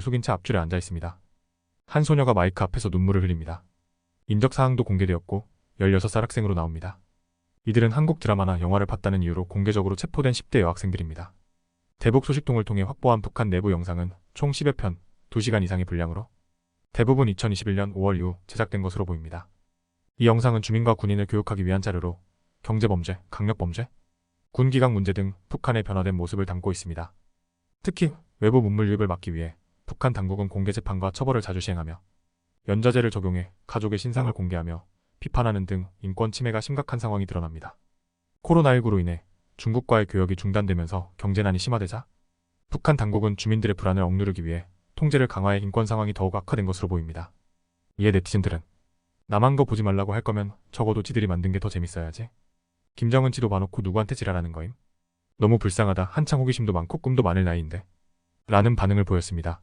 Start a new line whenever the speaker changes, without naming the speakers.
숙인 채 앞줄에 앉아 있습니다. 한 소녀가 마이크 앞에서 눈물을 흘립니다. 인적 사항도 공개되었고 16살 학생으로 나옵니다. 이들은 한국 드라마나 영화를 봤다는 이유로 공개적으로 체포된 10대 여학생들입니다. 대북 소식통을 통해 확보한 북한 내부 영상은 총 10여 편, 2시간 이상의 분량으로 대부분 2021년 5월 이후 제작된 것으로 보입니다. 이 영상은 주민과 군인을 교육하기 위한 자료로 경제범죄, 강력범죄, 군기강 문제 등 북한의 변화된 모습을 담고 있습니다. 특히 외부 문물 유입을 막기 위해 북한 당국은 공개 재판과 처벌을 자주 시행하며 연좌제를 적용해 가족의 신상을 공개하며 비판하는 등 인권 침해가 심각한 상황이 드러납니다. 코로나19로 인해 중국과의 교역이 중단되면서 경제난이 심화되자 북한 당국은 주민들의 불안을 억누르기 위해 통제를 강화해 인권 상황이 더욱 악화된 것으로 보입니다. 이에 네티즌들은 남한 거 보지 말라고 할 거면 적어도 지들이 만든 게 더 재밌어야지. 김정은 지도 봐놓고 누구한테 지랄하는 거임? 너무 불쌍하다. 한창 호기심도 많고 꿈도 많을 나이인데. 라는 반응을 보였습니다.